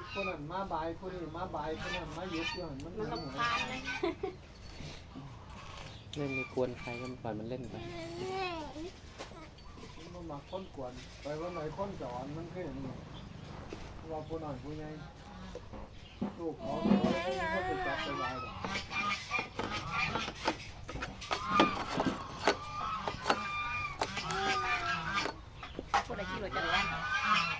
ดคนนั้นมาบายคนนี้มาบายคนนั้นมาหยุดอยู่หั่นมันมันหลำคาญเลยเล่นไม่ควรใครก็ปล่อยมันเล่นไปมันบ่มาคนกวนไปว่าไหนคนสอนมันคืออย่างนี้ว่าผู้น้อยผู้ใหญ่ลูกเขาเขาเขาจะจับไปบายดอกผู้ใดขี่รถจักรยานนี่สิมัดที่มัดที่ไหนเนี่ยลูกเขาอยู่น้ำกันเจ้าๆนี่ไว้มั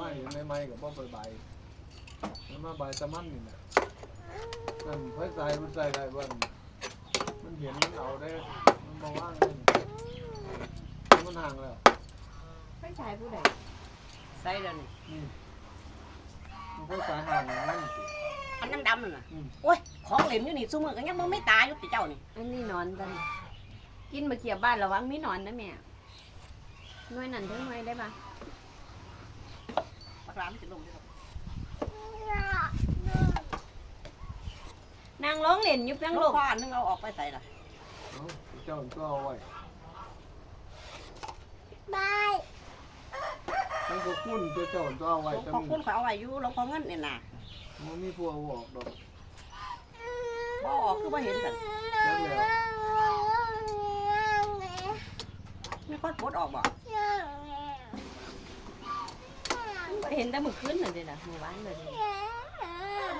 ม่ไม่ไม่กับบ่ไปใบมันมาใบตะมันนี่นะนั่นไฟใส่มันใส่ได้บ้างมันเห็นมันเอาได้ มันมาว่างเลยมันห่างแล้วไม่ใช่ผู้ใดใส่เดี๋ยวนี้ นี่มันไฟสายห่างอย่างนั้นอันนั่งดำนั่นน่ะอืมโอ้ยของเหลวอยู่นี่ซุมือกันยังมึงไม่ตายอยู่ติเจ้านี่อันนี้นอนตันกินมาเขียบบ้านระวังมีหนอนนะแม่หน่วยนั่นเท่าหน่วยได้ปะปลาร้ามนจะลงได้หรอกนางร้องเล่นอยุบยังลูลูกกพ่ออันนึงเอาออกไปใส่ละเอาเจ้าก็เอาไว้ มันก็คุ้นตัวเจ้าก็เอาไว้หลวงแต่พ่อมันคุณเขาเอาไว้อยู่หลวงพ่อเงินเนี่ยน่ะมันมีพวกเอาออกดอกบ่ออกคือบ่เห็นกันจักแล้วมีคนปลดออกบ่เห็นแต่เมื่อคืนน่ะเด้ล่ะเมื่อวานเลยเด้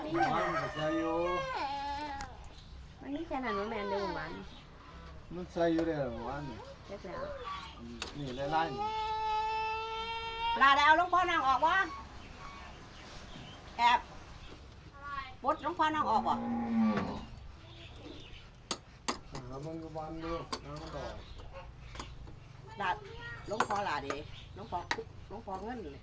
มันก็ใส่อยู่มันมีแค่นั้นว่าแม่นเด้อเมื่อวานมันใส่อยู่ได้หรอวะนี่เล็กแล้วอืมนี่ไล่ๆนี่ ลาได้เอาหลวงพ่อนางออกบ่แอบปลดหลวงพ่อนางออกบ่หามันก็วันดูน้ำดอกลาหลวงพ่อลาดิหลวงพ่อหลวงพ่อเงินเลย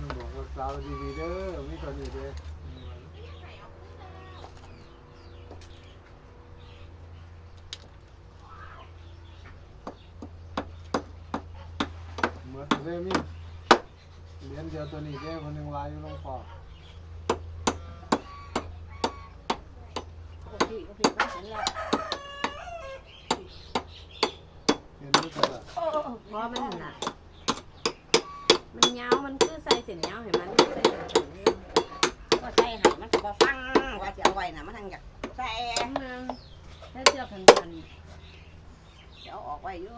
มันบอกว่าสาวดีๆเด้อไมีตัวนี้เด้อเห มือนเด้มีเหรียญเดียวตัวนี้เด้คนหนึ่งวายอยู่ลงพ่อโอ้พี่โอ้พี่ไม่เห็นแล้วเห็นมั้ยล่ะโอ้โอ้โอ้เพราะมันนั่นน่ะมันยาวมันคือใส่เส้นยาวให้มันใส่เส้นสั้นให้มันก็ใส่ให้มันก็บ่ฟังว่าสิเอาไว้น่ะมันทางอยากใส่มันถ้าเชือกพันเดี๋ยวออกไว้อยู่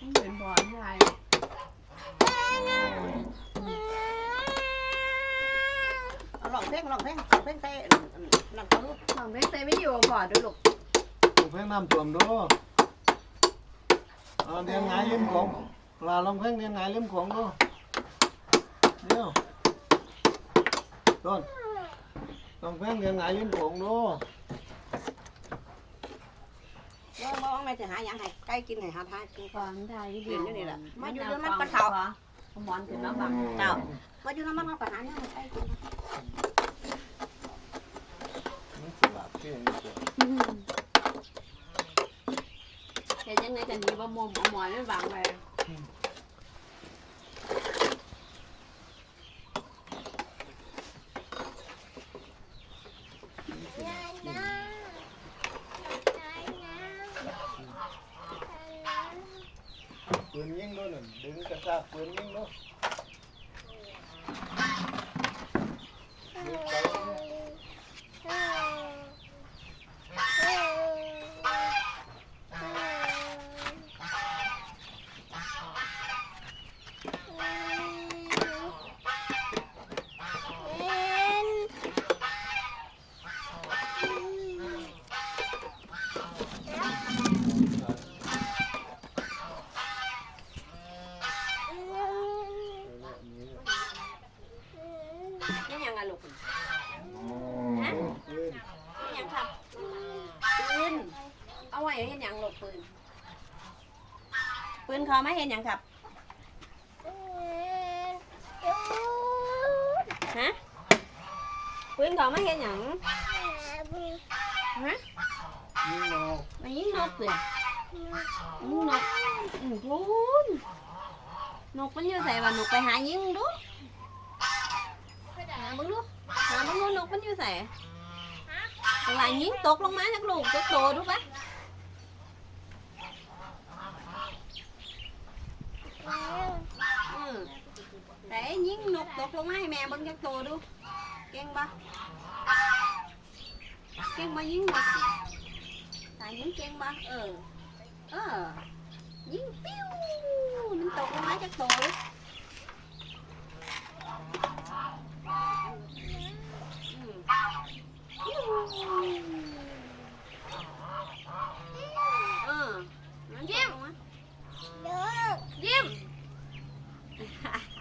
มันเป็นบอลใช่เอาลองเพลงลองเพลงลองเพลงใส่อันอันนั่นเขาลูกลองเล่นใส่ไม่อยู่ก่อนดูลูกถูกเพ่งน้ำท่วมดูเอาเรียงไงายริมของลาลองเพ่งเรียงไงายริมของดูเดี๋ยวต้นลองเพ่งเรียงไงายริมของดูว่าบ่ว่าไม่สิหาหยังให้ไก่กินให้หาทานกินก่อนไทยเรียนอยู่นี่แหละมาอยู่เเดี๋ยวมันก็เฒ่าหมอนขึ้นมาบังเจ้ามาอยู่น้ำมันก็ไปหาหยังให้ไก่กินมันสลับเพียงเดียวเฮ็ดยังไงกันดีบ่มุมเอาหมอ นไม่บังเลยปืนยิงด้วยหนึ่งดึงกระชากปืนยิงด้วยดึงไปนี่ นี่ยังไงลูก ปืน นี่ยังครับปืนเอาไว้เฮ็ดหยังลูก ปืนปืนเขาไม่เห็นหยังครับ ฮะ ปืนเขาไม่เห็นหยังฮะยิงนกมายิงนกเลยยิงนกอืมพูนนกมันอยู่ใส่ว่านกไปหายิงดูหาบังดูหาบังดูนกมันอยู่ใส่หลายยิงตกลงมาจากลูกจากโตดูปะอืมแต่ยิง นกตกลงมาให้แม่เบังจากโตดู เก่งปะเก่งปะยิงนกตายยิงเก่งปะเออ เออ ยิงปิ้วมันตกลงมาจากโตดูอืมปิ้วเออมันตกลงมา ยิ้ม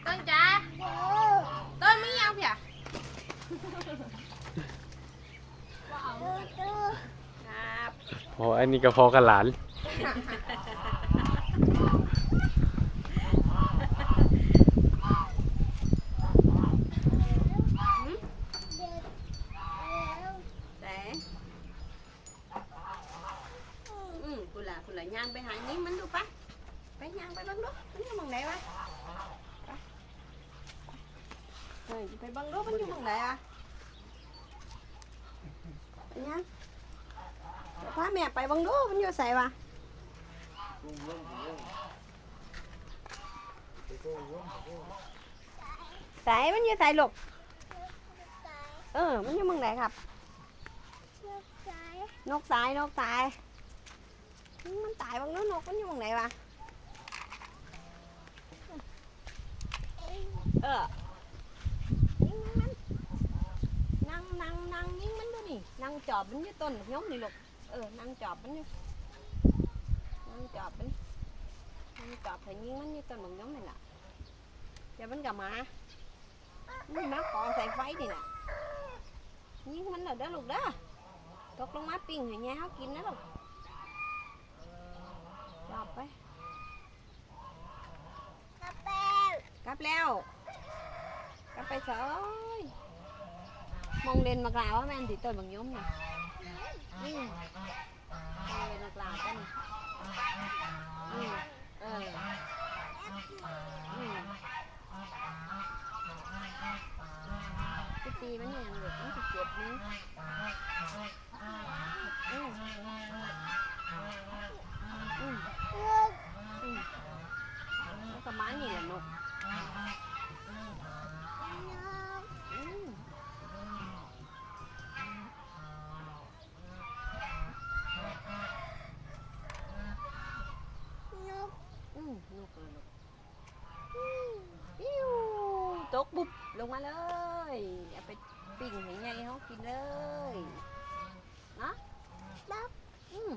ต้นจ้าต้นไม่ยังเพีย ครับพออันนี้ก็พอกับหลานแต่อืมกูละกูละย่างไปหายิงมันดูปะไปย่างไปเบังดูมันอยู่หมองไหนวะไปเฮ้ยไปเบังดูมันอยู่หมองไหนอะไปย่างเดี๋ยว พาแม่ไปเบังดูมันอยู่ใส่วะลุงลุงลุงไปโก้ลุงลุงใส่มันอยู่ใส่ลูกเออ มันอยู่หมองไหนครับ นกตาย นกตายอืมมันตายบางเนื้อนกมันอยู่ตรงไหนวะ เออยิงมันนั่งนั่งนั่งยิงมันดูนี่ นั่งจอบมันอยู่ต้นย้อมนี่ลูก เออนั่งจอบมันอยู่นั่งจอบมันนั่งจอบให้ยิงมันอยู่ต้นบางย้อมนี่แหละเดี๋ยวมันกลับมามันมาก่อใส่ไฟนี่แหละยิงมันเหรอเด้อลูกเด้อตกลงมาปิ้งให้แย่เขากินนะลูกจอบไปกลับแล้วกลับไปเฉยมองเด่นมากล่าวว่าแม่นติต้นบางยมนี่อื มมองเด่นมากลาวกันอืมเอออืมไปตีมันอย่างเด็กมันจะเจ็บมั้ยอืมอืมอืมแล้วก็ม้านี่แหละนก อืมนกเลยนกปิ้วตกบุบลงมาเลยเอาไปปิ้งให้ไงเขากินเลยเนาะอืม